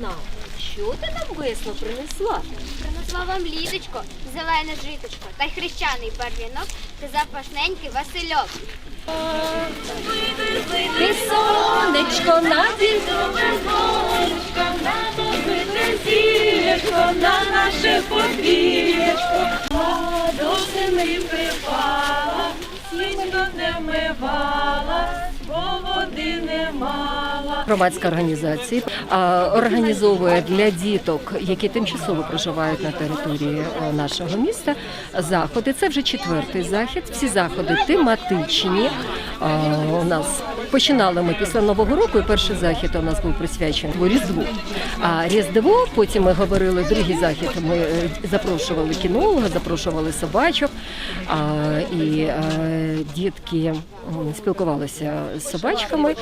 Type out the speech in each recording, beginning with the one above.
де. Що ти нам весно принесла? Принесла вам літочко, зелене житочко, та й хрещаний барвінок, та запашненький Васильок. Ти сонечко на на наше подвір'ячко, до зими припала, свічко не вмивала, бо води не мала. Громадська організація організовує для діток, які тимчасово проживають на території е, нашого міста, заходи. Це вже четвертий захід. Всі заходи тематичні. У нас починали ми після нового року. і Перший захід у нас був присвячений Різдву. А Різдво, потім ми говорили другий захід. Ми е, запрошували кінолога, запрошували собачок. І е, дітки спілкувалися з собачками.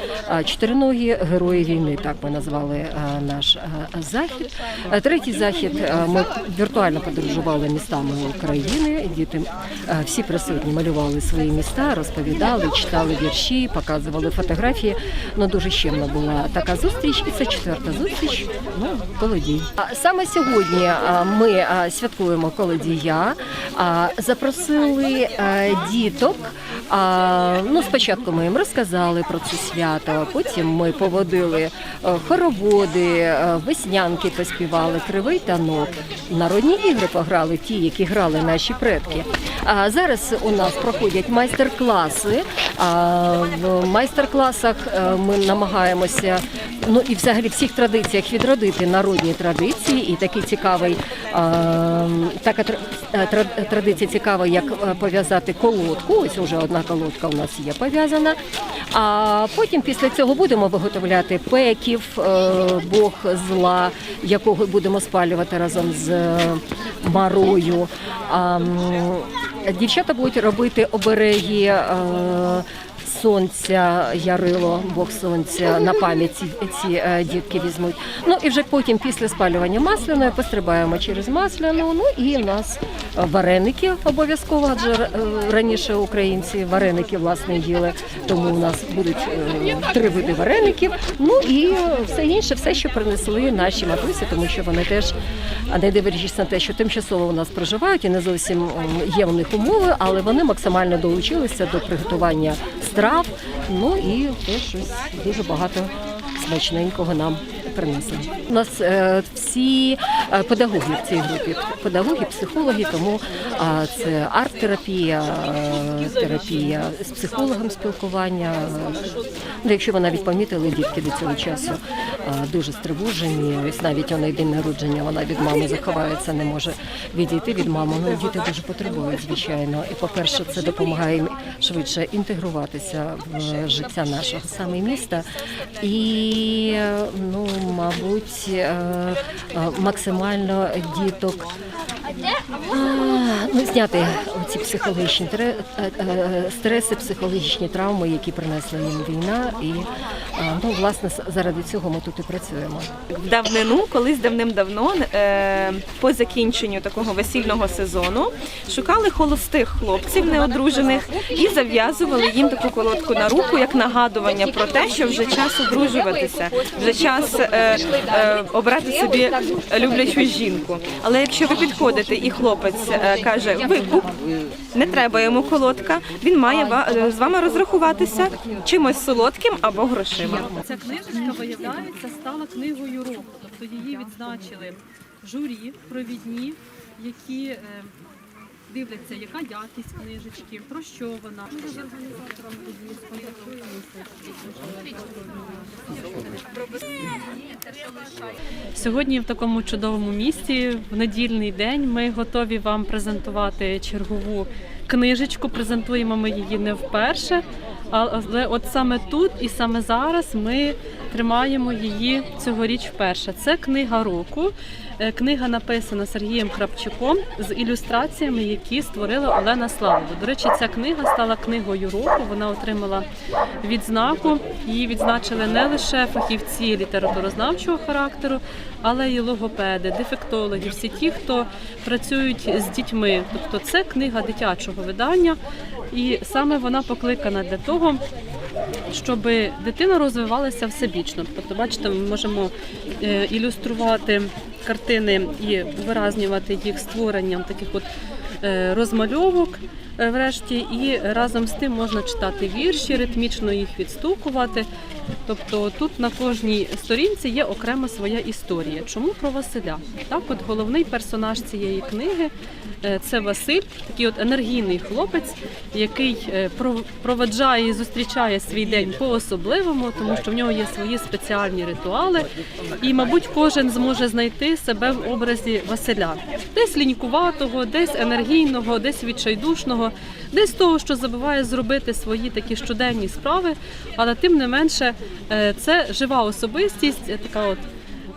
Чотириногі герої війни, так ми назвали е, наш е, захід. Е, Третій захід е, ми віртуально подорожували містами України. Діти е, всі присутні малювали свої міста, розповідали, читали вірші, показували фотографії. Ну дуже щемна була така зустріч, і це четверта зустріч. Ну колодій. Саме сьогодні ми святкуємо колодія. Запросили е, діток. Ну, спочатку ми їм розказали про це свято, потім ми поводили е, хороводи, е, веснянки поспівали, кривий танок. Народні ігри пограли ті, які грали наші предки. А зараз у нас проходять майстер-класи. В майстер-класах е, ми намагаємося ну і взагалі всіх традиціях відродити народні традиції. І такий цікавий е, така е, тра- традиція цікава, як пов'язати колодку. Ось уже одна колодка у нас є пов'язана. А потім після цього будемо виготовляти пеків, бог зла, якого будемо спалювати разом з марою. Дівчата будуть робити обереги. Сонця, Ярило, Бог сонця на пам'ять ці, е, дітки візьмуть. Ну і вже потім, після спалювання масляної, пострибаємо через масляну. Ну і в нас вареники обов'язково, адже е, раніше українці вареники власне їли, тому у нас будуть е, три види вареників. Ну і все інше, все, що принесли наші матусі, тому що вони теж, не дивлячись на те, що тимчасово у нас проживають і не зовсім є у них умови, але вони максимально долучилися до приготування страв. Ну і теж щось дуже багато смачненького нам принесли. У нас е, всі е, педагоги в цій групі, педагоги, психологи, тому це арт-терапія, е, терапія з психологом спілкування. Ну, якщо ви навіть помітили, дітки до цього часу дуже стривожені. Ось навіть у неї день народження, вона від мами заховається, не може відійти від мами. Ну, діти дуже потребують, звичайно. І, по-перше, це допомагає їм швидше інтегруватися в життя нашого саме міста. І, ну, мабуть, е, е, максимально діток ну, зняти ці психологічні е, е, стреси, психологічні травми, які принесла їм війна. І ну, власне, заради цього ми тут і працюємо. В давнину, колись давним-давно, е, по закінченню такого весільного сезону, шукали холостих хлопців неодружених і зав'язували їм таку колодку на руку як нагадування про те, що вже час одружуватися, вже час обрати собі люблячу жінку. Але якщо ви підходите і хлопець е, каже викуп, не треба йому колодка, він має е, з вами розрахуватися чимось солодким або грошима. Ця книжечка, виявляється, стала книгою року. Тобто її відзначили журі провідні, які е, дивляться, яка якість книжечки, про що вона. Сьогодні в такому чудовому місці, в недільний день, ми готові вам презентувати чергову книжечку. Презентуємо ми її не вперше. Але от саме тут і саме зараз ми тримаємо її цьогоріч вперше. Це книга року. Е, Книга написана Сергієм Храпчуком з ілюстраціями, які створила Олена Славова. До речі, ця книга стала книгою року. Вона отримала відзнаку. Її відзначили не лише фахівці літературознавчого характеру, але й логопеди, дефектологи, всі ті, хто працюють з дітьми. Тобто це книга дитячого видання, і саме вона покликана для того, щоб дитина розвивалася всебічно. Тобто, бачите, ми можемо е, ілюструвати картини і виразнювати їх створенням таких от е, розмальовок. Е, Врешті, і разом з тим можна читати вірші, ритмічно їх відстукувати. Тобто тут на кожній сторінці є окрема своя історія. Чому про Василя? Так, от головний персонаж цієї книги е, це Василь, такий от енергійний хлопець, який е, проведжає і зустрічає свій день по-особливому, тому що в нього є свої спеціальні ритуали. І, мабуть, кожен зможе знайти себе в образі Василя. Десь лінькуватого, десь енергійного, десь відчайдушного, десь того, що забуває зробити свої такі щоденні справи, але тим не менше е, це жива особистість, е, така от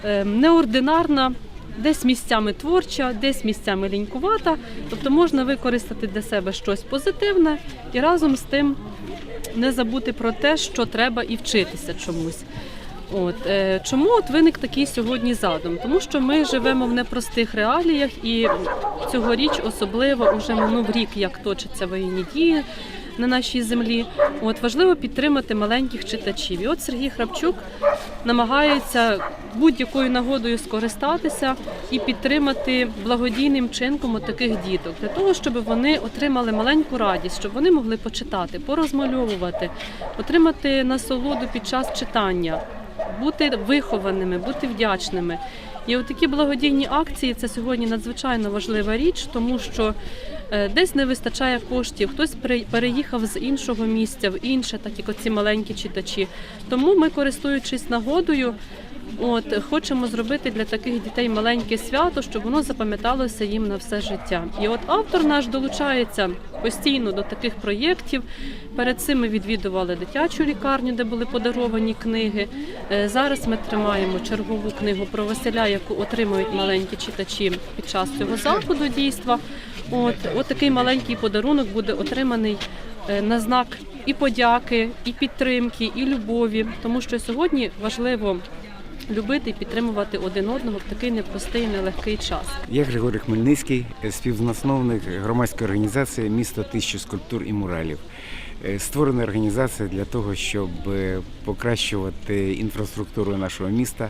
е, неординарна. Десь місцями творча, десь місцями лінькувата, тобто можна використати для себе щось позитивне і разом з тим не забути про те, що треба і вчитися чомусь. От е, чому от виник такий сьогодні задум? Тому що ми живемо в непростих реаліях, і цьогоріч особливо уже минув рік, як точаться воєнні дії на нашій землі. От важливо підтримати маленьких читачів. І от Сергій Храпчук намагається будь-якою нагодою скористатися і підтримати благодійним чинком от таких діток для того, щоб вони отримали маленьку радість, щоб вони могли почитати, порозмальовувати, отримати насолоду під час читання, бути вихованими, бути вдячними. І от такі благодійні акції це сьогодні надзвичайно важлива річ, тому що е, десь не вистачає коштів, хтось пере- переїхав з іншого місця в інше, так як оці маленькі читачі. Тому ми, користуючись нагодою, От хочемо зробити для таких дітей маленьке свято, щоб воно запам'яталося їм на все життя. І от автор наш долучається постійно до таких проєктів. Перед цим ми відвідували дитячу лікарню, де були подаровані книги. Е, Зараз ми тримаємо чергову книгу про Василя, яку отримують маленькі читачі під час цього заходу дійства. От, от такий маленький подарунок буде отриманий е, на знак і подяки, і підтримки, і любові, тому що сьогодні важливо любити і підтримувати один одного в такий непростий, нелегкий час. Я Григорій Хмельницький, співзасновник громадської організації Місто тисячі скульптур і муралів. Е, Створена організація для того, щоб е, покращувати інфраструктуру нашого міста.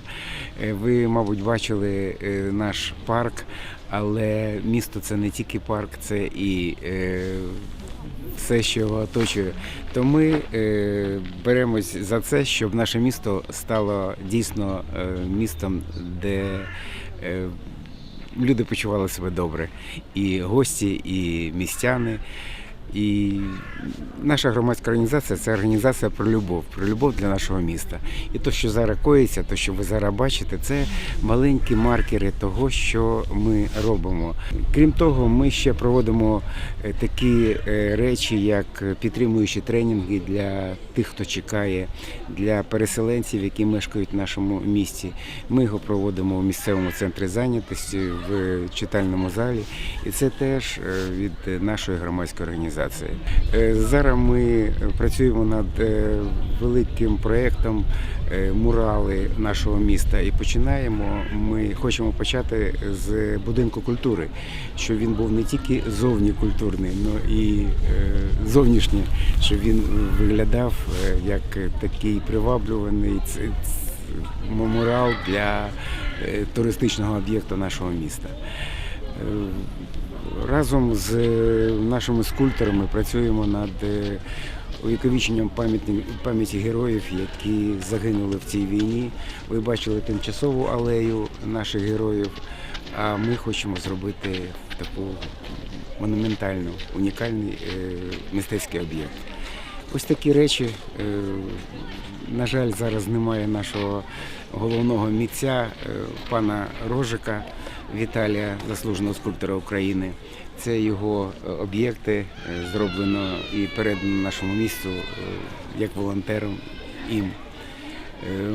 Е, Ви, мабуть, бачили е, наш парк, але місто це не тільки парк, це і е, все, що його оточує. То ми е, беремось за це, щоб наше місто стало дійсно е, містом, де е, люди почували себе добре. І гості, і містяни. І наша громадська організація це організація про любов, про любов для нашого міста. І то, що зараз коїться, то, що ви зараз бачите, це маленькі маркери того, що ми робимо. Крім того, ми ще проводимо е, такі е, речі, як підтримуючі тренінги для тих, хто чекає, для переселенців, які мешкають в нашому місті. Ми його проводимо у місцевому центрі зайнятості в читальному залі, і це теж е, від нашої громадської організації. Е, Зараз ми працюємо над е, великим проєктом е, мурали нашого міста і починаємо. Ми хочемо почати з будинку культури, щоб він був не тільки зовні культурний, але і зовнішній, щоб він виглядав як такий приваблюваний меморіал для туристичного об'єкту нашого міста. Разом з е, нашими скульпторами працюємо над е, увіковіченням пам'яті героїв, які загинули в цій війні. Ви бачили тимчасову алею наших героїв, а ми хочемо зробити таку монументальну, унікальний е, мистецький об'єкт. Ось такі речі. На жаль, зараз немає нашого головного митця, пана Рожика Віталія, заслуженого скульптора України. Це його е, об'єкти е, зроблено і передано нашому місту е, як волонтерам їм.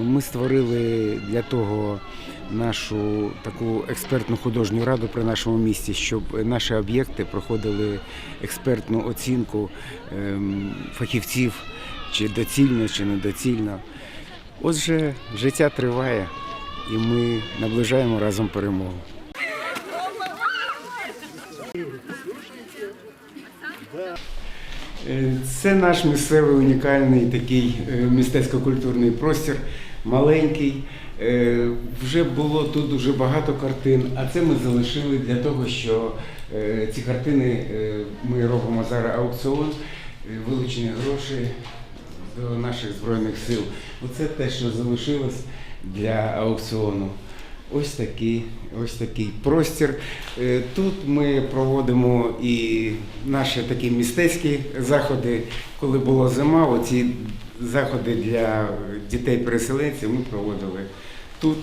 Ми створили для того нашу таку експертну художню раду при нашому місті, щоб наші об'єкти проходили експертну оцінку ем, фахівців, чи доцільно, чи недоцільно. Отже, життя триває, і ми наближаємо разом перемогу. Е, Це наш місцевий унікальний такий е, мистецько-культурний простір, маленький. Е, Вже було тут дуже багато картин, а це ми залишили для того, що е, ці картини ми робимо зараз аукціон, вилучені гроші до наших збройних сил. Оце те, що залишилось для аукціону. Ось такий, ось такий простір. Е, Тут ми проводимо і наші такі містецькі заходи. Коли була зима, оці заходи для дітей-переселенців ми проводили тут.